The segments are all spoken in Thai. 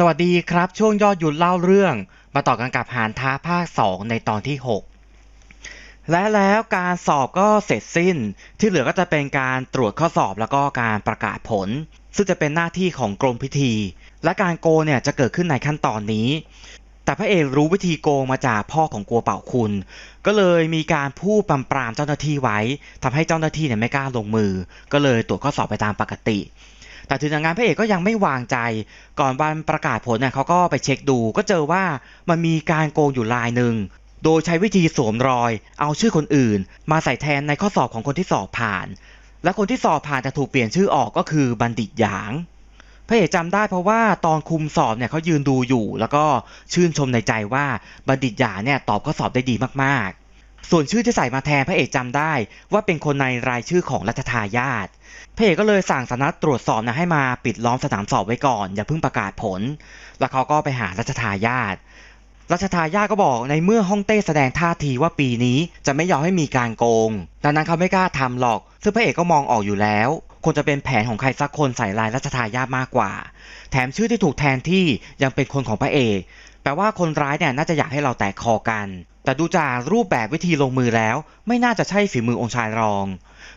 สวัสดีครับ ช่วงยอดหยุดเล่าเรื่อง มาต่อกันกับหานท้าภาค 2 ในตอนที่ 6 และแล้วการสอบก็เสร็จสิ้น ที่เหลือก็จะเป็นการตรวจข้อสอบแล้วก็การประกาศผล ซึ่งจะเป็นหน้าที่ของกรมพิธี และการโกเนี่ยจะเกิดขึ้นในขั้นตอนนี้ แต่พระเอกรู้วิธีโกงมาจากพ่อของกัวเป่าคุณ ก็เลยมีการพูดปรามปรามเจ้าหน้าที่ไว้ทำให้เจ้าหน้าที่เนี่ยไม่กล้าลงมือ ก็เลยตรวจข้อสอบไปตามปกติ แต่ถึงอย่างนั้นพระเอกก็ยังไม่วางใจ ก่อนวันประกาศผลเนี่ยเขาก็ไปเช็คดู ก็เจอว่ามันมีการโกงอยู่ลายหนึ่งโดยใช้วิธีสวมรอย เอาชื่อคนอื่น มาใส่แทนในข้อสอบของคนที่สอบผ่าน และคนที่สอบผ่านแต่ถูกเปลี่ยนชื่อออกก็คือบัณฑิตหยางพระเอกจำได้เพราะว่าตอนคุมสอบเนี่ยเขายืนดูอยู่ แล้วก็ชื่นชมในใจว่าบัณฑิตหยางเนี่ยตอบข้อสอบได้ดีมากๆ ส่วนชื่อที่ใส่มาแทนพระเอกจำได้ว่าเป็นคนในรายชื่อของรัชทายาทพระเอกก็เลยสั่งสำนักตรวจสอบนะให้มาปิดล้อมสนามสอบไว้ก่อน อย่าเพิ่งประกาศผล แล้วเขาก็ไปหารัชทายาทรัชทายาทก็บอกในเมื่อฮ่องเต้แสดงท่าทีว่าปีนี้จะไม่ยอมให้มีการโกง ดังนั้นเขาไม่กล้าทำหรอก ซึ่งพระเอกก็มองออกอยู่แล้วคงจะเป็นแผนของใครสักคนใส่ลายรัชทายาทมากกว่า แถมชื่อที่ถูกแทนที่ยังเป็นคนของพระเอก ลว่าคนร้ายเนี่ยน่าจะอยากให้เราแตกคอกัน แต่ดูจากรูปแบบวิธีลงมือแล้ว ไม่น่าจะใช่ฝีมือองค์ชายรอง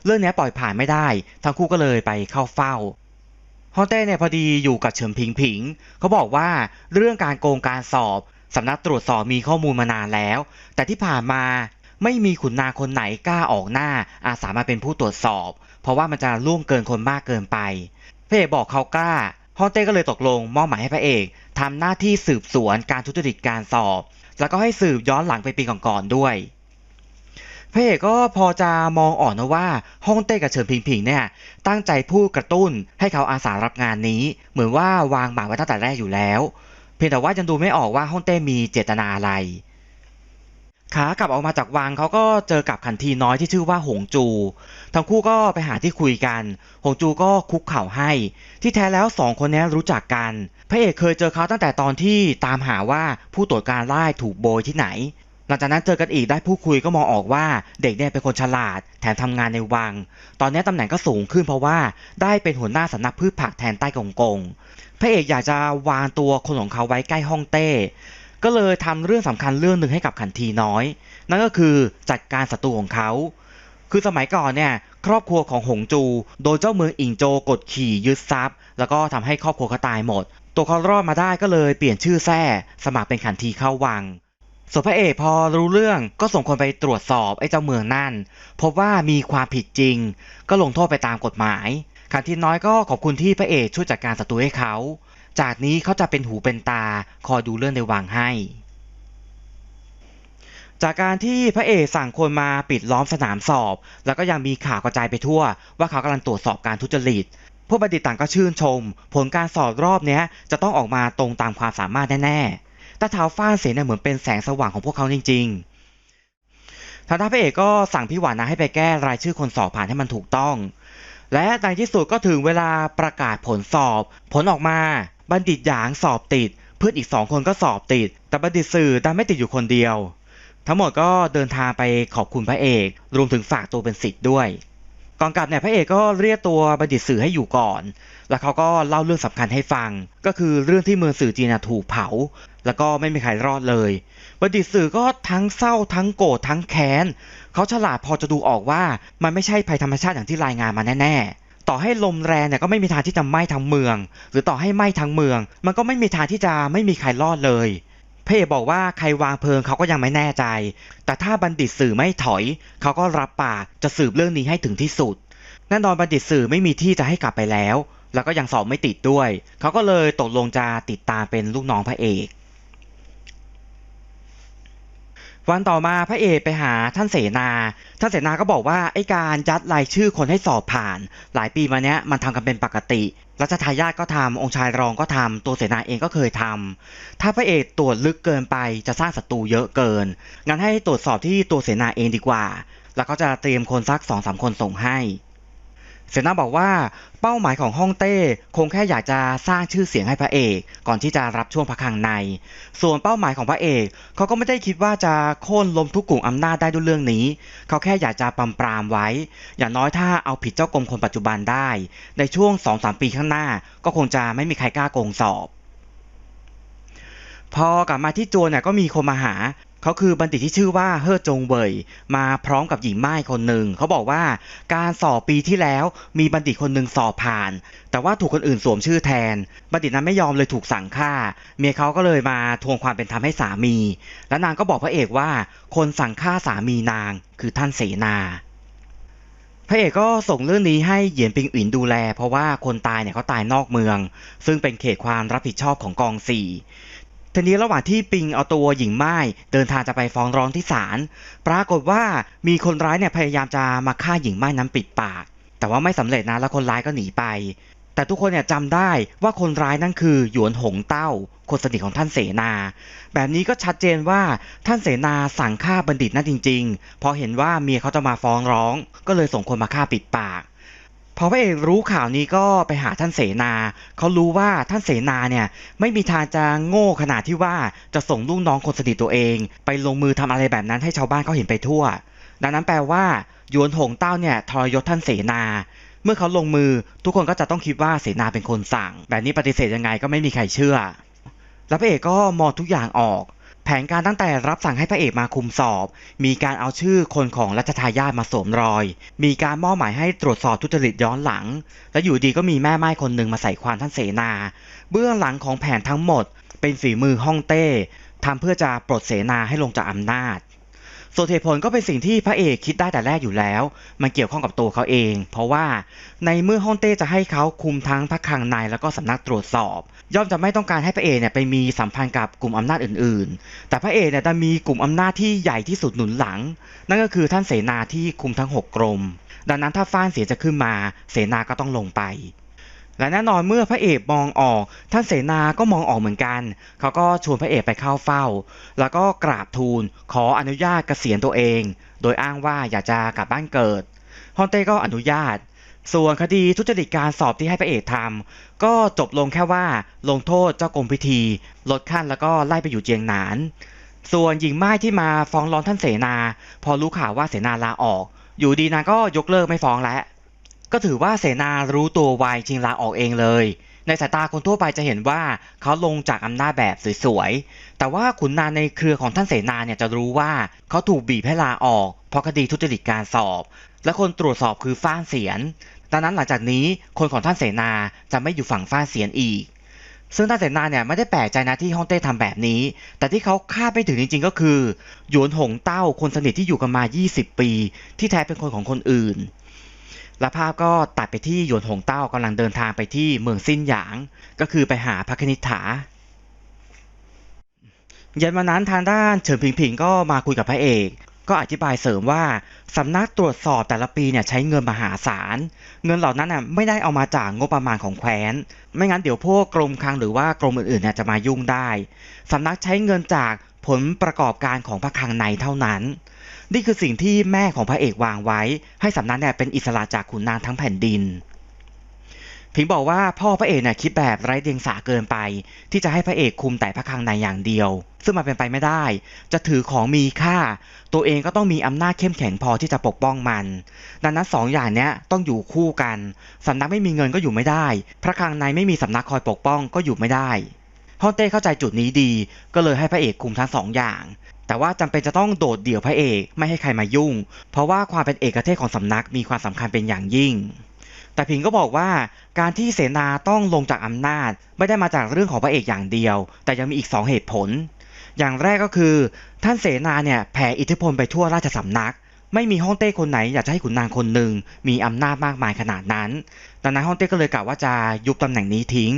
เรื่องนี้ปล่อยผ่านไม่ได้ ทั้งคู่ก็เลยไปเข้าเฝ้าฮองเต้เนี่ยพอดีอยู่กับเฉิมผิงผิง เขาบอกว่าเรื่องการโกงการสอบสำนักตรวจสอบมีข้อมูลมานานแล้ว แต่ที่ผ่านมาไม่มีขุนนางคนไหนกล้าออกหน้า อาสามาเป็นผู้ตรวจสอบ เพราะว่ามันจะล่วงเกินคนมากเกินไปพระเอกบอกเขากล้า ฮองเต้ก็เลยตกลงมอบหมายให้พระเอกทำหน้าที่สืบสวนการทุจริตการสอบ แล้วก็ให้สืบย้อนหลังไปปีก่อนๆด้วยพระเอกก็พอจะมองออกนะว่าฮ่องเต้กับเฉินผิงผิงเนี่ยตั้งใจพูดกระตุ้นให้เขาอาสารับงานนี้ เหมือนว่าวางหมากไว้ตั้งแต่แรกอยู่แล้ว เพียงแต่ว่ายังดูไม่ออกว่าฮ่องเต้มีเจตนาอะไร ขากลับออกมาจากวังเขาก็เจอกับขันทีน้อยที่ชื่อว่าหงจู ทั้งคู่ก็ไปหาที่คุยกัน หงจูก็คุกเข่าให้ ที่แท้แล้วสองคนนี้รู้จักกัน พระเอกเคยเจอเขาตั้งแต่ตอนที่ตามหาว่าผู้ตรวจการไล่ถูกโบยที่ไหน หลังจากนั้นเจอกันอีกได้พูดคุยก็มองออกว่าเด็กเนี่ยเป็นคนฉลาด แถมทำงานในวัง ตอนนี้ตำแหน่งก็สูงขึ้นเพราะว่าได้เป็นหัวหน้าสำนักพืชผักแทนใต้กงกงพระเอกอยากจะวางตัวคนของเขาไว้ใกล้ห้องเต้ ก็เลยทำเรื่องสำคัญเรื่องหนึ่งให้กับขันทีน้อย นั่นก็คือจัดการศัตรูของเขา คือสมัยก่อนเนี่ยครอบครัวของหงจู โดนเจ้าเมืองอิงโจกดขี่ยึดทรัพย์ แล้วก็ทำให้ครอบครัวเขาตายหมด ตัวเขารอดมาได้ก็เลยเปลี่ยนชื่อแท้สมัครเป็นขันทีเข้าวังส่วนพระเอกพอรู้เรื่องก็ส่งคนไปตรวจสอบไอ้เจ้าเมืองนั่น พบว่ามีความผิดจริง ก็ลงโทษไปตามกฎหมายขันทีน้อยก็ขอบคุณที่พระเอกช่วยจัดการศัตรูให้เขา จากนี้เขาจะเป็นหูเป็นตาคอยดูเรื่องในวังให้ จากการที่พระเอกสั่งคนมาปิดล้อมสนามสอบ แล้วก็ยังมีข่าวกระจายไปทั่ว ว่าเขากำลังตรวจสอบการทุจริตผู้บัณฑิตต่างก็ชื่นชม ผลการสอบรอบนี้จะต้องออกมาตรงตามความสามารถแน่ๆแต่ท้าฟ้าเสนเนี่ยเหมือนเป็นแสงสว่างของพวกเขาจริง ๆทางด้านพระเอกก็สั่งพี่หวานนะให้ไปแก้รายชื่อคนสอบผ่านให้มันถูกต้อง และในที่สุดก็ถึงเวลาประกาศผลสอบ ผลออกมาบัณฑิตหยางสอบติด เพื่อนอีกสองคนก็สอบติด แต่บัณฑิตสื่อดันไม่ติดอยู่คนเดียว ทั้งหมดก็เดินทางไปขอบคุณพระเอก รวมถึงฝากตัวเป็นศิษย์ด้วย ก่อนกลับเนี่ยพระเอกก็เรียกตัวบัณฑิตสื่อให้อยู่ก่อน แล้วเขาก็เล่าเรื่องสำคัญให้ฟัง ก็คือเรื่องที่เมืองสื่อจีนถูกเผา แล้วก็ไม่มีใครรอดเลย บัณฑิตสื่อก็ทั้งเศร้าทั้งโกรธทั้งแค้น เขาฉลาดพอจะดูออกว่ามันไม่ใช่ภัยธรรมชาติอย่างที่รายงานมาแน่ๆ ต่อให้ลมแรงเนี่ยก็ไม่มีทางที่จะไหม้ทั้งเมือง หรือต่อให้ไหม้ทั้งเมือง มันก็ไม่มีทางที่จะไม่มีใครรอดเลยพระเอกบอกว่าใครวางเพลิงเขาก็ยังไม่แน่ใจ แต่ถ้าบัณฑิตสื่อไม่ถอย เขาก็รับปากจะสืบเรื่องนี้ให้ถึงที่สุดแน่นอนบัณฑิตสื่อไม่มีที่จะให้กลับไปแล้ว แล้วก็ยังสอบไม่ติดด้วย เขาก็เลยตกลงจะติดตามเป็นลูกน้องพระเอก วันต่อมาพระเอกไปหาท่านเสนา ท่านเสนาก็บอกว่าไอ้การยัดรายชื่อคนให้สอบผ่าน หลายปีมาเนี้ยมันทำกันเป็นปกติรัชทายาทก็ทำองค์ชายรองก็ทำตัวเสนาเองก็เคยทำถ้าพระเอกตรวจลึกเกินไปจะสร้างศัตรูเยอะเกิน งั้นให้ตรวจสอบที่ตัวเสนาเองดีกว่า แล้วก็จะเตรียมคนสักสองสามคนส่งให้ เสนาบอกว่าเป้าหมายของฮ่องเต้คงแค่อยากจะสร้างชื่อเสียงให้พระเอก ก่อนที่จะรับช่วงพระคังใน ส่วนเป้าหมายของพระเอกเขาก็ไม่ได้คิดว่าจะโค่นล้มทุกกลุ่มอำนาจได้ด้วยเรื่องนี้ เขาแค่อยากจะปรามปรามไว้ อย่างน้อยถ้าเอาผิดเจ้ากรมคนปัจจุบันได้ ในช่วง 2-3 ปีข้างหน้า ก็คงจะไม่มีใครกล้าโกงสอบ พอกลับมาที่จวนเนี่ยก็มีคนมาหา เขาคือบัณฑิตที่ชื่อว่าเฮ่อจงเวยมาพร้อมกับหญิงไม้คนหนึ่งเขาบอกว่าการสอบปีที่แล้วมีบัณฑิตคนหนึ่งสอบผ่าน แต่ว่าถูกคนอื่นสวมชื่อแทน บัณฑิตนั้นไม่ยอมเลยถูกสั่งฆ่า เมียเขาก็เลยมาทวงความเป็นธรรมให้สามี และนางก็บอกพระเอกว่าคนสั่งฆ่าสามีนางคือท่านเสนาพระเอกก็ส่งเรื่องนี้ให้เหยียนปิงอินดูแล เพราะว่าคนตายเนี่ยเขาตายนอกเมือง ซึ่งเป็นเขตความรับผิดชอบของกองสี่ ทีนี้ระหว่างที่ปิงเอาตัวหญิงไม้เดินทางจะไปฟ้องร้องที่ศาลปรากฏว่ามีคนร้ายเนี่ยพยายามจะมาฆ่าหญิงไม้นั้นปิดปาก แต่ว่าไม่สำเร็จนะแล้วคนร้ายก็หนีไป แต่ทุกคนเนี่ยจำได้ว่าคนร้ายนั่นคือหยวนหงเต้า คนสนิทของท่านเสนา แบบนี้ก็ชัดเจนว่าท่านเสนาสั่งฆ่าบัณฑิตนั่นจริง ๆ พอเห็นว่าเมียเขาจะมาฟ้องร้อง ก็เลยส่งคนมาฆ่าปิดปาก อพระเอกรู้ข่าวนี้ก็ไปหาท่านเสนา เขารู้ว่าท่านเสนาเนี่ยไม่มีทางจะโง่ขนาดที่ว่าจะส่งลูกน้องคนสนิทตัวเอง ไปลงมือทำอะไรแบบนั้นให้ชาวบ้านเขาเห็นไปทั่ว ดังนั้นแปลว่ายวนหงเต้าเนี่ยทรยศท่านเสนา เมื่อเขาลงมือทุกคนก็จะต้องคิดว่าเสนาเป็นคนสั่ง แบบนี้ปฏิเสธยังไงก็ไม่มีใครเชื่อ แล้วพระเอกก็มองทุกอย่างออก แผนการตั้งแต่รับสั่งให้พระเอกมาคุมสอบ มีการเอาชื่อคนของรัชทายาทมาสวมรอย มีการมอบหมายให้ตรวจสอบทุจริตย้อนหลัง และอยู่ดีก็มีแม่ไม้คนหนึ่งมาใส่ความท่านเสนา เบื้องหลังของแผนทั้งหมด เป็นฝีมือฮ่องเต้ทำเพื่อจะปลดเสนาให้ลงจากอำนาจ ส่วนเหตุผลก็เป็นสิ่งที่พระเอกคิดได้แต่แรกอยู่แล้ว มันเกี่ยวข้องกับตัวเขาเอง เพราะว่าในเมื่อฮ่องเต้จะให้เขาคุมทั้งพระคลังในแล้วก็สำนักตรวจสอบ ย่อมจะไม่ต้องการให้พระเอกเนี่ยไปมีสัมพันธ์กับกลุ่มอำนาจอื่น ๆ แต่พระเอกเนี่ยจะมีกลุ่มอำนาจที่ใหญ่ที่สุดหนุนหลัง นั่นก็คือท่านเสนาที่คุมทั้งหกกรม ดังนั้นถ้าฟ้านเสียจะขึ้นมา เสนาก็ต้องลงไป และแน่นอนเมื่อพระเอกมองออก ท่านเสนาก็มองออกเหมือนกัน เขาก็ชวนพระเอกไปเข้าเฝ้า แล้วก็กราบทูลขออนุญาตเกษียณตัวเอง โดยอ้างว่าอยากจะกลับบ้านเกิดฮอนเต้ก็อนุญาต ส่วนคดีทุจริตการสอบที่ให้พระเอกทำก็จบลงแค่ว่าลงโทษเจ้ากรมพิธี ลดขั้นแล้วก็ไล่ไปอยู่เจียงหนาน ส่วนหญิงไม้ที่มาฟ้องร้องท่านเสนา พอรู้ข่าวว่าเสนาลาออก อยู่ดีนางก็ยกเลิกไม่ฟ้องแล้ว ก็ถือว่าเสนารู้ตัวไวจริงลาออกเองเลย ในสายตาคนทั่วไปจะเห็นว่าเขาลงจากอำนาจแบบสวยๆ แต่ว่าขุนนางในเครือของท่านเสนาเนี่ยจะรู้ว่าเขาถูกบีบให้ลาออก เพราะคดีทุจริตการสอบ และคนตรวจสอบคือฟ้านเสียน ดังนั้นหลังจากนี้คนของท่านเสนาจะไม่อยู่ฝั่งฟ้านเสียนอีกซึ่งท่านเสนาเนี่ยไม่ได้แปลกใจนะที่ฮ่องเต้ทำแบบนี้ แต่ที่เขาคาดไม่ถึงจริง ๆ ก็คือ หยวนหงเต้าคนสนิทที่อยู่กันมา 20 ปี ที่แท้เป็นคนของคนอื่น และภาพก็ตัดไปที่หยวนหงเต้ากำลังเดินทางไปที่เมืองสิ้นหยาง ก็คือไปหาพระคณิษฐาเย็นวันนั้นทางด้านเฉินผิงผิงก็มาคุยกับพระเอก ก็อธิบายเสริมว่าสำนักตรวจสอบแต่ละปีเนี่ยใช้เงินมหาศาล เงินเหล่านั้นน่ะไม่ได้เอามาจากงบประมาณของแคว้น ไม่งั้นเดี๋ยวพวกกรมคลังหรือว่ากรมอื่นๆเนี่ยจะมายุ่งได้สำนักใช้เงินจากผลประกอบการของพระคลังในเท่านั้น นี่คือสิ่งที่แม่ของพระเอกวางไว้ ให้สำนักเนี่ยเป็นอิสระจากขุนนางทั้งแผ่นดิน พิงบอกว่าพ่อพระเอกเนี่ยคิดแบบไร้เดียงสาเกินไป ที่จะให้พระเอกคุมแต่พระคลังในอย่างเดียว ซึ่งมันเป็นไปไม่ได้ จะถือของมีค่า ตัวเองก็ต้องมีอำนาจเข้มแข็งพอที่จะปกป้องมัน ดังนั้นสองอย่างเนี้ยต้องอยู่คู่กันสำนักไม่มีเงินก็อยู่ไม่ได้ พระคลังในไม่มีสำนักคอยปกป้องก็อยู่ไม่ได้ ฮ่องเต้เข้าใจจุดนี้ดี ก็เลยให้พระเอกคุมทั้งสองอย่าง แต่ว่าจำเป็นจะต้องโดดเดี่ยวพระเอกไม่ให้ใครมายุ่ง เพราะว่าความเป็นเอกเทศของสำนักมีความสำคัญเป็นอย่างยิ่ง แต่ผิงก็บอกว่าการที่เสนาต้องลงจากอำนาจ ไม่ได้มาจากเรื่องของพระเอกอย่างเดียว แต่ยังมีอีกสองเหตุผล อย่างแรกก็คือ ท่านเสนาเนี่ยแผ่อิทธิพลไปทั่วราชสำนักไม่มีฮ่องเต้คนไหนอยากจะให้ขุนนางคนหนึ่งมีอำนาจมากมายขนาดนั้น ดังนั้นฮ่องเต้ก็เลยกล่าวว่าจะยุบตำแหน่งนี้ทิ้ง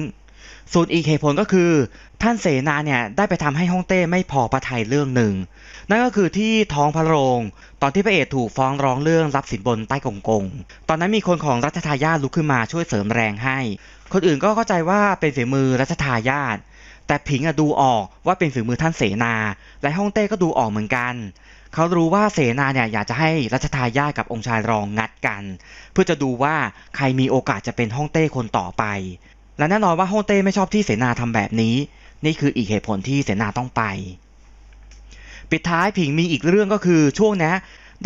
ส่วนอีกเหตุผลก็คือ ท่านเสนาเนี่ยได้ไปทำให้ฮ่องเต้ไม่พอพระทัยเรื่องหนึ่ง นั่นก็คือที่ท้องพระโรง ตอนที่พระเอกถูกฟ้องร้องเรื่องรับสินบนใต้กงกง ตอนนั้นมีคนของรัชทายาทลุกขึ้นมาช่วยเสริมแรงให้ คนอื่นก็เข้าใจว่าเป็นฝีมือรัชทายาทแต่ผิงอะดูออกว่าเป็นฝีมือท่านเสนา และฮ่องเต้ก็ดูออกเหมือนกันเขารู้ว่าเสนาเนี่ยอยากจะให้รัชทายาทกับองค์ชายรองงัดกัน เพื่อจะดูว่าใครมีโอกาสจะเป็นฮ่องเต้คนต่อไป และแน่นอนว่าฮ่องเต้ไม่ชอบที่เสนาทำแบบนี้ นี่คืออีกเหตุผลที่เสนาต้องไป ปิดท้ายผิงมีอีกเรื่องก็คือช่วงนี้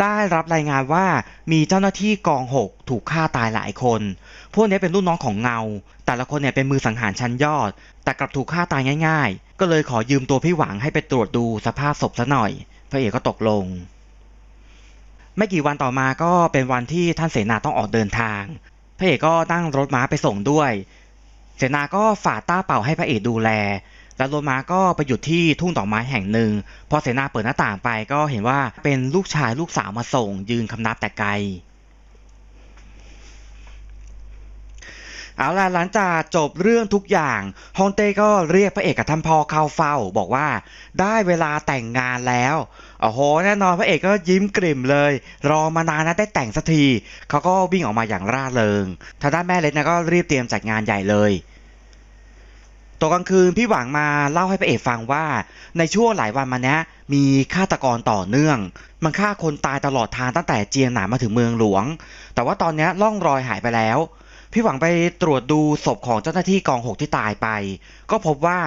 ได้รับรายงานว่ามีเจ้าหน้าที่กองหกถูกฆ่าตายหลายคน พวกนี้เป็นลูกน้องของเงา แต่ละคนเนี่ยเป็นมือสังหารชั้นยอด แต่กลับถูกฆ่าตายง่าย ๆ ก็เลยขอยืมตัวพี่หวังให้ไปตรวจดูสภาพศพซะหน่อย พระเอกก็ตกลง ไม่กี่วันต่อมาก็เป็นวันที่ท่านเสนาต้องออกเดินทาง พระเอกก็นั่งรถม้าไปส่งด้วย เสนาก็ฝากต้าเป่าให้พระเอกดูแล แล้วรถม้าก็ไปหยุดที่ทุ่งดอกไม้แห่งหนึ่ง พอเสนาเปิดหน้าต่างไปก็เห็นว่าเป็นลูกชายลูกสาวมาส่ง ยืนคำนับแต่ไกล เอาล่ะหลังจากจบเรื่องทุกอย่างฮองเต้ก็เรียกพระเอกกับท่านพ่อเข้าเฝ้า บอกว่าได้เวลาแต่งงานแล้ว โอ้โหแน่นอนพระเอกก็ยิ้มกลิ่มเลย รอมานานนะได้แต่งสักทีเขาก็วิ่งออกมาอย่างร่าเริงทางด้านแม่เล็กนะก็รีบเตรียมจัดงานใหญ่เลยตกกลางคืนพี่หวังมาเล่าให้พระเอกฟังว่า ในช่วงหลายวันมานี้มีฆาตกรต่อเนื่อง มันฆ่าคนตายตลอดทางตั้งแต่เจียงหนานมาถึงเมืองหลวง แต่ว่าตอนนี้ล่องรอยหายไปแล้ว พี่หวังไปตรวจดูศพของเจ้าหน้าที่กองหกที่ตายไป ก็พบว่า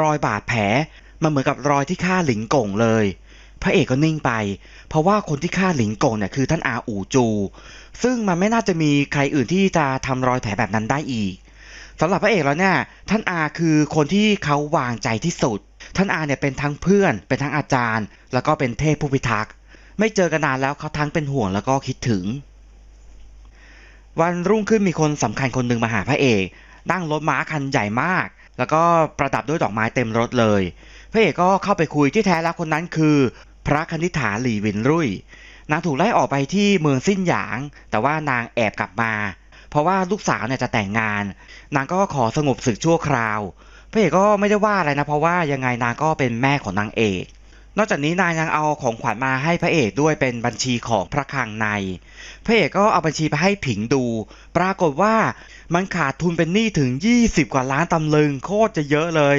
รอยบาดแผลมันเหมือนกับรอยที่ฆ่าหลิงกงเลย พระเอกก็นิ่งไป เพราะว่าคนที่ฆ่าหลิงกงเนี่ยคือท่านอาอู่จู ซึ่งมันไม่น่าจะมีใครอื่นที่จะทำรอยแผลแบบนั้นได้อีกสำหรับพระเอกแล้วเนี่ยท่านอาคือคนที่เขาวางใจที่สุด ท่านอาเนี่ยเป็นทั้งเพื่อน เป็นทั้งอาจารย์ แล้วก็เป็นเทพผู้พิทักษ์ไม่เจอกันนานแล้วเขาทั้งเป็นห่วงแล้วก็คิดถึง วันรุ่งขึ้นมีคนสำคัญคนหนึ่งมาหาพระเอกนั่งรถม้าคันใหญ่มาก แล้วก็ประดับด้วยดอกไม้เต็มรถเลย พระเอกก็เข้าไปคุยที่แท้แล้วคนนั้นคือ พระคณิฐาหลี่วินรุ่ย นางถูกไล่ออกไปที่เมืองสิ้นหยาง แต่ว่านางแอบกลับมา เพราะว่าลูกสาวเนี่ยจะแต่งงาน นางก็ขอสงบศึกชั่วคราวพระเอกก็ไม่ได้ว่าอะไรนะเพราะว่ายังไงนางก็เป็นแม่ของนางเอก นอกจากนี้นางยังเอาของขวัญมาให้พระเอกด้วยเป็นบัญชีของพระคลังใน พระเอกก็เอาบัญชีไปให้ผิงดู ปรากฏว่ามันขาดทุนเป็นหนี้ถึง 20 กว่าล้านตำลึงโคตรจะเยอะเลย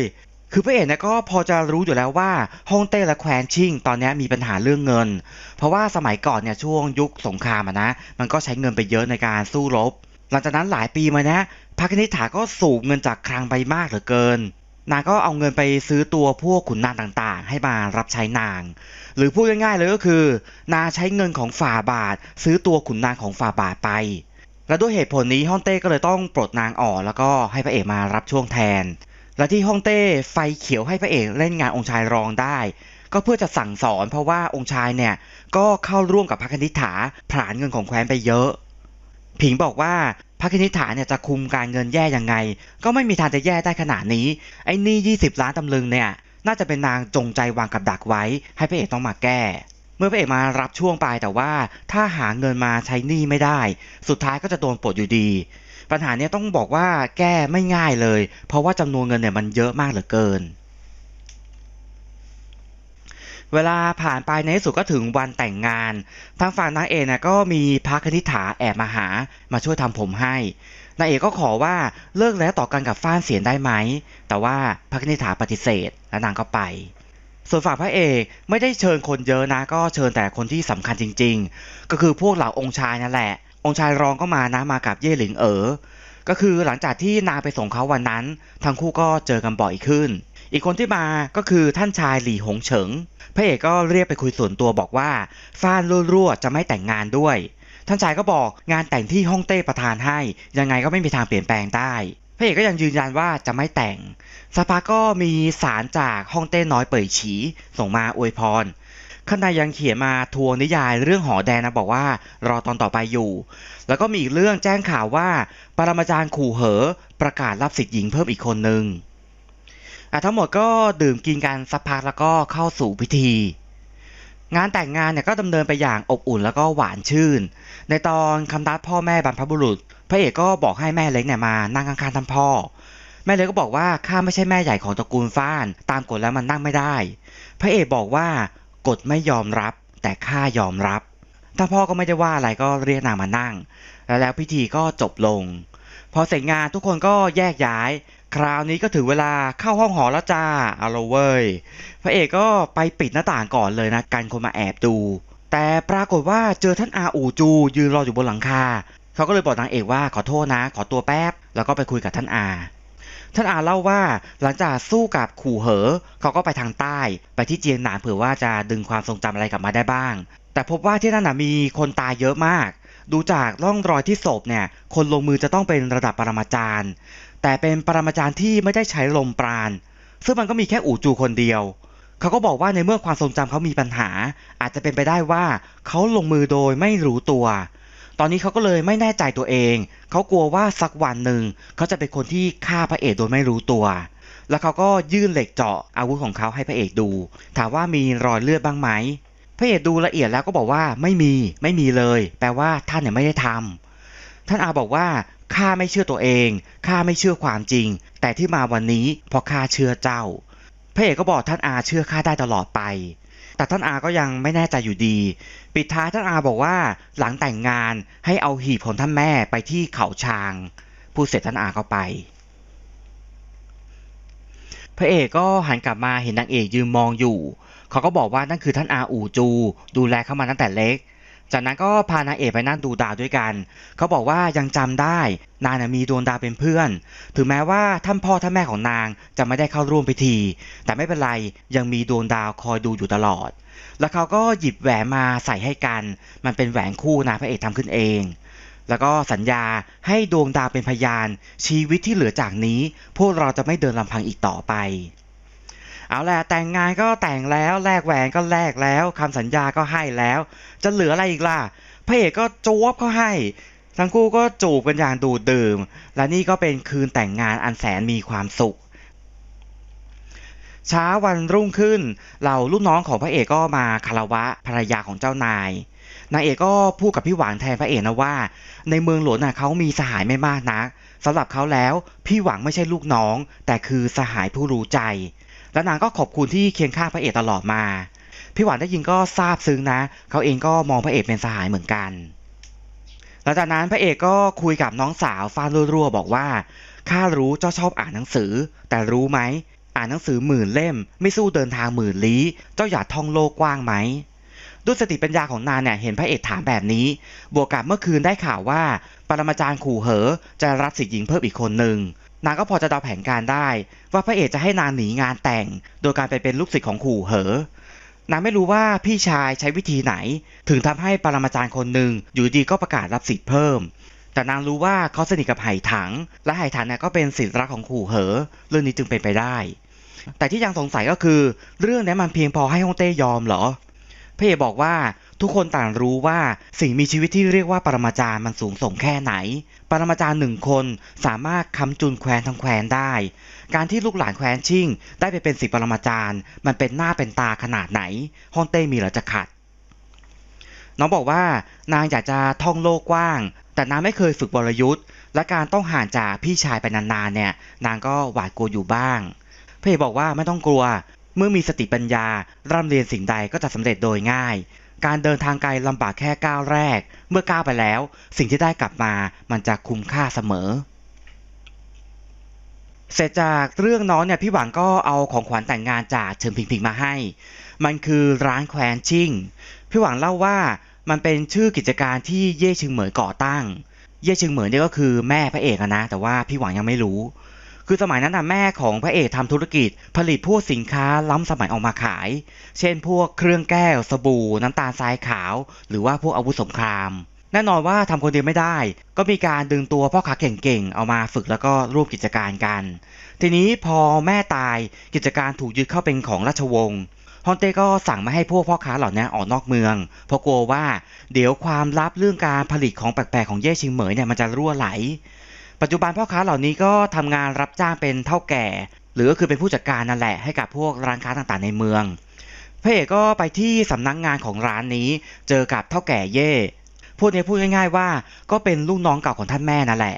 คือพระเอกเนี่ยก็พอจะรู้อยู่แล้วว่าฮ่องเต้และแควนชิ่งตอนนี้มีปัญหาเรื่องเงิน เพราะว่าสมัยก่อนเนี่ยช่วงยุคสงครามนะ มันก็ใช้เงินไปเยอะในการสู้รบ หลังจากนั้นหลายปีมาเนี้ยพระคณิษฐาก็สูบเงินจากคลังไปมากเหลือเกิน นางก็เอาเงินไปซื้อตัวพวกขุนนางต่างๆ ให้มารับใช้นาง หรือพูดง่ายๆเลยก็คือ นางใช้เงินของฝ่าบาท ซื้อตัวขุนนางของฝ่าบาทไป และด้วยเหตุผลนี้ฮ่องเต้ก็เลยต้องปลดนางออกแล้วก็ให้พระเอกมารับช่วงแทน และที่ฮ่องเต้ไฟเขียวให้พระเอกเล่นงานองค์ชายรองได้ ก็เพื่อจะสั่งสอนเพราะว่าองค์ชายเนี่ยก็เข้าร่วมกับพระคณิษฐาผลาญเงินของแคว้นไปเยอะ ผิงบอกว่าพระคณิษฐาเนี่ยจะคุมการเงินแย่ยังไง ก็ไม่มีทางจะแย่ได้ขนาดนี้ ไอ้นี่ 20 ล้านตำลึงเนี่ยน่าจะเป็นนางจงใจวางกับดักไว้ ให้พระเอกต้องมาแก้ เมื่อพระเอกมารับช่วงไปแต่ว่าถ้าหาเงินมาใช้หนี้ไม่ได้ สุดท้ายก็จะโดนปลดอยู่ดี ปัญหานี้ต้องบอกว่าแก้ไม่ง่ายเลย เพราะว่าจำนวนเงินเนี่ยมันเยอะมากเหลือเกิน เวลาผ่านไปในที่สุดก็ถึงวันแต่งงาน ทางฝั่งนางเอกนะก็มีพระคณิษฐาแอบมาหามาช่วยทำผมให้นางเอกก็ขอว่าเลิกแล้วต่อกันกับฟ้านเสียนได้ไหม แต่ว่าพระคณิษฐาปฏิเสธและนางก็ไปส่วนฝั่งพระเอกไม่ได้เชิญคนเยอะนะก็เชิญแต่คนที่สำคัญจริง ๆ ก็คือพวกเหล่าองค์ชายนั่นแหละ องค์ชายรองก็มานะมากับเย่หลิงเอ๋อก็คือหลังจากที่นางไปส่งเขาวันนั้น ทั้งคู่ก็เจอกันบ่อยขึ้น อีกคนที่มาก็คือท่านชายหลี่หงเฉิงพระเอกก็เรียกไปคุยส่วนตัวบอกว่าฟ้านรั่วๆจะไม่แต่งงานด้วย ท่านชายก็บอกงานแต่งที่ฮ่องเต้ประทานให้ ยังไงก็ไม่มีทางเปลี่ยนแปลงได้พระเอกก็ยังยืนยันว่าจะไม่แต่งสักพักก็มีสารจากฮ่องเต้น้อยเป่ยฉีส่งมาอวยพร ข้างในยังเขียนมาทวงนิยายเรื่องหอแดงนะบอกว่ารอตอนต่อไปอยู่ แล้วก็มีอีกเรื่องแจ้งข่าวว่าปรมาจารย์ขู่เหอประกาศรับสิทธิ์หญิงเพิ่มอีกคนนึงอะทั้งหมดก็ดื่มกินกันสักพักแล้วก็เข้าสู่พิธี งานแต่งงานเนี่ยก็ดำเนินไปอย่างอบอุ่นแล้วก็หวานชื่น ในตอนคำนัดพ่อแม่บรรพบุรุษ พระเอกก็บอกให้แม่เล็กเนี่ยมานั่งข้างๆท่านพ่อ แม่เล็กก็บอกว่าข้าไม่ใช่แม่ใหญ่ของตระกูลฟ้าน ตามกฎแล้วมันนั่งไม่ได้ พระเอกบอกว่า กฎไม่ยอมรับ แต่ข้ายอมรับท่านพ่อก็ไม่ได้ว่าอะไรก็เรียกนางมานั่ง แล้วแล้วพิธีก็จบลง พอเสร็จงานทุกคนก็แยกย้าย คราวนี้ก็ถึงเวลาเข้าห้องหอแล้วจ้าเอาละเว้ย พระเอกก็ไปปิดหน้าต่างก่อนเลยนะกันคนมาแอบดู แต่ปรากฏว่าเจอท่านอาอูจู ยืนรออยู่บนหลังคา เขาก็เลยบอกนางเอกว่าขอโทษนะ ขอตัวแป๊บ แล้วก็ไปคุยกับท่านอา ท่านอาเล่าว่าหลังจากสู้กับขู่เหอ เขาก็ไปทางใต้ ไปที่เจียงหนานเผื่อว่าจะดึงความทรงจำอะไรกลับมาได้บ้าง แต่พบว่าที่นั่นนะมีคนตายเยอะมาก ดูจากร่องรอยที่ศพเนี่ย คนลงมือจะต้องเป็นระดับปรมาจารย์ แต่เป็นปรมาจารย์ที่ไม่ได้ใช้ลมปราณ ซึ่งมันก็มีแค่อู่จูคนเดียวเขาก็บอกว่าในเมื่อความทรงจำเขามีปัญหา อาจจะเป็นไปได้ว่าเขาลงมือโดยไม่รู้ตัว ตอนนี้เขาก็เลยไม่แน่ใจตัวเอง เขากลัวว่าสักวันหนึ่งเขาจะเป็นคนที่ฆ่าพระเอกโดยไม่รู้ตัว แล้วเขาก็ยื่นเหล็กเจาะอาวุธของเขาให้พระเอกดู ถามว่ามีรอยเลือดบ้างไหม พระเอกดูละเอียดแล้วก็บอกว่าไม่มีไม่มีเลย แปลว่าท่านเนี่ยไม่ได้ทำท่านอาบอกว่าข้าไม่เชื่อตัวเองข้าไม่เชื่อความจริง แต่ที่มาวันนี้เพราะข้าเชื่อเจ้า พระเอกก็บอกท่านอาเชื่อข้าได้ตลอดไป แต่ท่านอาก็ยังไม่แน่ใจอยู่ดี ปิดท้ายท่านอาบอกว่าหลังแต่งงานให้เอาหีบของท่านแม่ไปที่เขาช้างพูดเสร็จท่านอาก็ไป พระเอกก็หันกลับมาเห็นนางเอกยืนมองอยู่ เขาก็บอกว่านั่นคือท่านอาอู่จู ดูแลเขามาตั้งแต่เล็ก จากนั้นก็พานางเอกไปนั่งดูดาวด้วยกัน เขาบอกว่ายังจำได้นางมีดวงดาวเป็นเพื่อน ถึงแม้ว่าท่านพ่อท่านแม่ของนางจะไม่ได้เข้าร่วมพิธี แต่ไม่เป็นไรยังมีดวงดาวคอยดูอยู่ตลอด แล้วเขาก็หยิบแหวนมาใส่ให้กัน มันเป็นแหวนคู่นะพระเอกทำขึ้นเอง แล้วก็สัญญาให้ดวงดาวเป็นพยาน ชีวิตที่เหลือจากนี้ พวกเราจะไม่เดินลำพังอีกต่อไป เอาแหละแต่งงานก็แต่งแล้วแลกแหวนก็แลกแล้วคำสัญญาก็ให้แล้ว จะเหลืออะไรอีกล่ะพระเอกก็จวบเขาให้ ทั้งคู่ก็จูบกันอย่างดูดดื่ม และนี่ก็เป็นคืนแต่งงานอันแสนมีความสุขเช้าวันรุ่งขึ้นเหล่าลูกน้องของพระเอกก็มาคารวะภรรยาของเจ้านายนางเอกก็พูดกับพี่หวางแทนพระเอกนะว่า ในเมืองหลวงน่ะเขามีสหายไม่มากนักสำหรับเขาแล้วพี่หวังไม่ใช่ลูกน้อง แต่คือสหายผู้รู้ใจ และนางก็ขอบคุณที่เคียงข้างพระเอกตลอดมา พี่หวานได้ยินก็ซาบซึ้งนะ เขาเองก็มองพระเอกเป็นสหายเหมือนกันหลังจากนั้นพระเอกก็คุยกับน้องสาวฟาดรัวๆบอกว่าข้ารู้เจ้าชอบอ่านหนังสือ แต่รู้ไหม อ่านหนังสือหมื่นเล่ม ไม่สู้เดินทางหมื่นลี้เจ้าอยากท่องโลกกว้างไหมด้วยสติปัญญาของนางเนี่ยเห็นพระเอกถามแบบนี้ บวกกับเมื่อคืนได้ข่าวว่า ปรมาจารย์ขู่เหอจะรับสิทธิ์หญิงเพิ่มอีกคนหนึ่ง นางก็พอจะเดาแผนการได้ ว่าพระเอกจะให้นางหนีงานแต่ง โดยการไปเป็นลูกศิษย์ของขู่เหอนางไม่รู้ว่าพี่ชายใช้วิธีไหน ถึงทำให้ปรมาจารย์คนหนึ่งอยู่ดีก็ประกาศรับสิทธิ์เพิ่ม แต่นางรู้ว่าเขาสนิทกับไหถัง และไหถังเนี่ยก็เป็นศิษย์รักของขู่เหอ เรื่องนี้จึงเป็นไปได้ แต่ที่ยังสงสัยก็คือ เรื่องนี้มันเพียงพอให้ฮ่องเต้ยอมเหรอพระเอกบอกว่า ทุกคนต่างรู้ว่าสิ่งมีชีวิตที่เรียกว่าปรมาจารย์มันสูงส่งแค่ไหน ปรมาจารย์หนึ่งคนสามารถค้ำจุนแคว้นทั้งแคว้นได้ การที่ลูกหลานแคว้นชิ่ง ได้ไปเป็นสิปรมาจารย์ มันเป็นหน้าเป็นตาขนาดไหนฮ่องเต้มีหรือจะขัด น้องบอกว่านางอยากจะท่องโลกกว้าง แต่นางไม่เคยฝึกบรยุทธ์ และการต้องห่างจากพี่ชายไปนานๆเนี่ย นางก็หวาดกลัวอยู่บ้างเอกบอกว่าไม่ต้องกลัวเมื่อมีสติปัญญาร่ำเรียนสิ่งใดก็จะสำเร็จโดยง่าย การเดินทางไกลลำบากแค่ก้าวแรก เมื่อก้าวไปแล้ว สิ่งที่ได้กลับมามันจะคุ้มค่าเสมอ เสร็จจากเรื่องน้องเนี่ยพี่หวังก็เอาของขวัญแต่งงานจากเฉิงผิงผิงมาให้ มันคือร้านแควนชิ่ง พี่หวังเล่าว่ามันเป็นชื่อกิจการที่เย่ชิงเหมยก่อตั้ง เย่ชิงเหมยเนี่ยก็คือแม่พระเอกนะ แต่ว่าพี่หวังยังไม่รู้ คือสมัยนั้นน่ะแม่ของพระเอกทำธุรกิจ ผลิตพวกสินค้าล้ำสมัยออกมาขาย เช่น พวกเครื่องแก้วสบู่ น้ำตาลทรายขาว หรือว่าพวกอาวุธสงคราม แน่นอนว่าทำคนเดียวไม่ได้ ก็มีการดึงตัวพ่อค้าเก่งๆ เอามาฝึกแล้วก็ร่วมกิจการกัน ทีนี้พอแม่ตายกิจการถูกยึดเข้าเป็นของราชวงศ์ฮอนเต้ก็สั่งม่ให้พวกพ่อค้าเหล่านี้ออกนอกเมือง เพราะกลัวว่าเดี๋ยวความลับเรื่องการผลิตของแปลกๆของเย่ชิงเหมยเนี่ยมันจะรั่วไหล ปัจจุบันพ่อค้าเหล่านี้ก็ทำงานรับจ้างเป็นเท่าแก่ หรือก็คือเป็นผู้จัดการนั่นแหละให้กับพวกร้านค้าต่างๆในเมืองพระเอกก็ไปที่สำนักงงานของร้านนี้ เจอกับเท่าแก่เย่พวกนี้พูดง่ายๆว่าก็เป็นลูกน้องเก่าของท่านแม่นั่นแหละ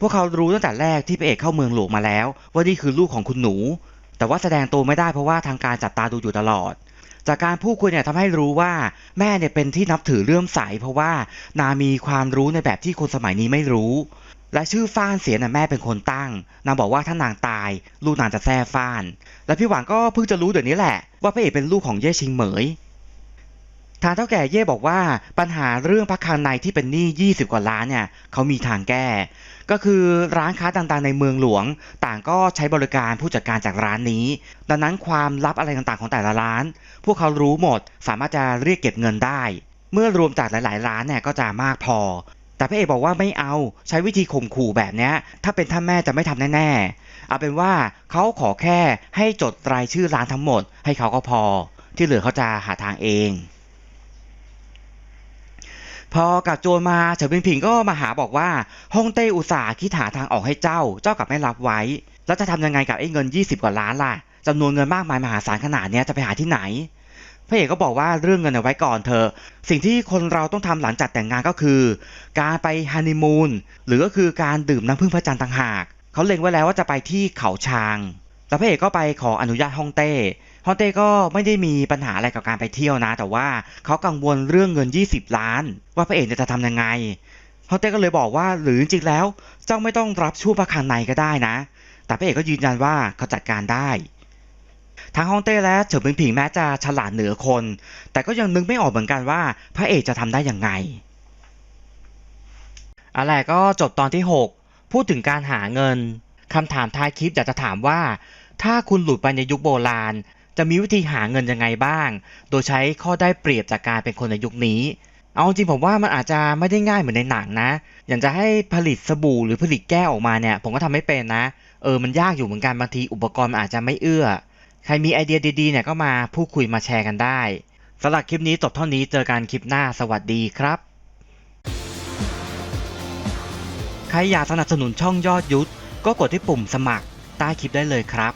พวกเขารู้ตั้งแต่แรกที่พระเอกเข้าเมืองหลวงมาแล้ว ว่านี่คือลูกของคุณหนู แต่ว่าแสดงตัวไม่ได้เพราะว่าทางการจับตาดูอยู่ตลอด จากการพูดคุยเนี่ยทำให้รู้ว่าแม่เนี่ยเป็นที่นับถือเลื่อมใสเพราะว่านามีความรู้ในแบบที่คนสมัยนี้ไม่รู้ และชื่อฟ้านเสียน่ะแม่เป็นคนตั้ง นางบอกว่าถ้านางตาย ลูกนางจะแท้ฟ้าน และพี่หวังก็เพิ่งจะรู้เดี๋ยวนี้แหละ ว่าพระเอกเป็นลูกของเย่ชิงเหมย ทางเท่าแก่เย่บอกว่าปัญหาเรื่องพระคังในที่เป็นหนี้ 20 กว่าล้านเนี่ยเขามีทางแก้ ก็คือร้านค้าต่างๆในเมืองหลวง ต่างก็ใช้บริการผู้จัดการจากร้านนี้ ดังนั้นความลับอะไรต่างๆของแต่ละร้าน พวกเขารู้หมดสามารถจะเรียกเก็บเงินได้ เมื่อรวมจากหลาย ๆ ร้านเนี่ยก็จะมากพอ แต่พระเอกบอกว่าไม่เอาใช้วิธีข่มขู่แบบนี้ถ้าเป็นท่านแม่จะไม่ทำแน่ๆเอาเป็นว่าเขาขอแค่ให้จดรายชื่อร้านทั้งหมด ให้เขาก็พอ ที่เหลือเขาจะหาทางเอง พอกับโจรมาเฉินผิงผิงก็มาหาบอกว่าฮ่องเต้อุตส่าห์คิดหาทางออกให้เจ้า เจ้ากลับไม่รับไว้ แล้วจะทำยังไงกับไอ้เงิน 20 กว่าล้านล่ะจำนวนเงินมากมายมหาศาลขนาดนี้จะไปหาที่ไหน พระเอกก็บอกว่าเรื่องเงินเอาไว้ก่อนเถอะสิ่งที่คนเราต้องทำหลังจากแต่งงานก็คือ การไปฮันนีมูนหรือก็คือการดื่มน้ำพึ่งพระจันทร์ต่างหาก เขาเล็งไว้แล้วว่าจะไปที่เขาช้าง แล้วพระเอกก็ไปขออนุญาตฮ่องเต้ฮ่องเต้ก็ไม่ได้มีปัญหาอะไรกับการไปเที่ยวนะ แต่ว่าเขากังวลเรื่องเงิน 20 ล้าน ว่าพระเอกจะทำยังไงฮ่องเต้ก็เลยบอกว่าหรือจริงๆแล้ว เจ้าไม่ต้องรับช่วงพระคลังในก็ได้นะ แต่พระเอกก็ยืนยันว่าเขาจัดการได้ ทั้งฮ่องเต้และเฉินผิงผิงแม้จะฉลาดเหนือคน แต่ก็ยังนึกไม่ออกเหมือนกันว่า พระเอกจะทำได้อยังไงอะไรก็จบตอนที่ 6 พูดถึงการหาเงินคำถามท้ายคลิปอยากจะถามว่า ถ้าคุณหลุดไปในยุคโบราณ จะมีวิธีหาเงินยังไงบ้าง โดยใช้ข้อได้เปรียบจากการเป็นคนในยุคนี้ เอาจริงผมว่ามันอาจจะไม่ได้ง่ายเหมือนในหนังนะ อย่างจะให้ผลิตสบู่หรือผลิตแก้วออกมาเนี่ย ผมก็ทำไม่เป็นนะ เออมันยากอยู่เหมือนกันบางทีอุปกรณ์มันอาจจะไม่เอื้อ ใครมีไอเดียดีๆเนี่ยก็มาพูดคุยมาแชร์กันได้สำหรับคลิปนี้จบเท่านี้เจอกันคลิปหน้าสวัสดีครับ ใครอยากสนับสนุนช่องยอดยุทธก็กดที่ปุ่มสมัครใต้คลิปได้เลยครับ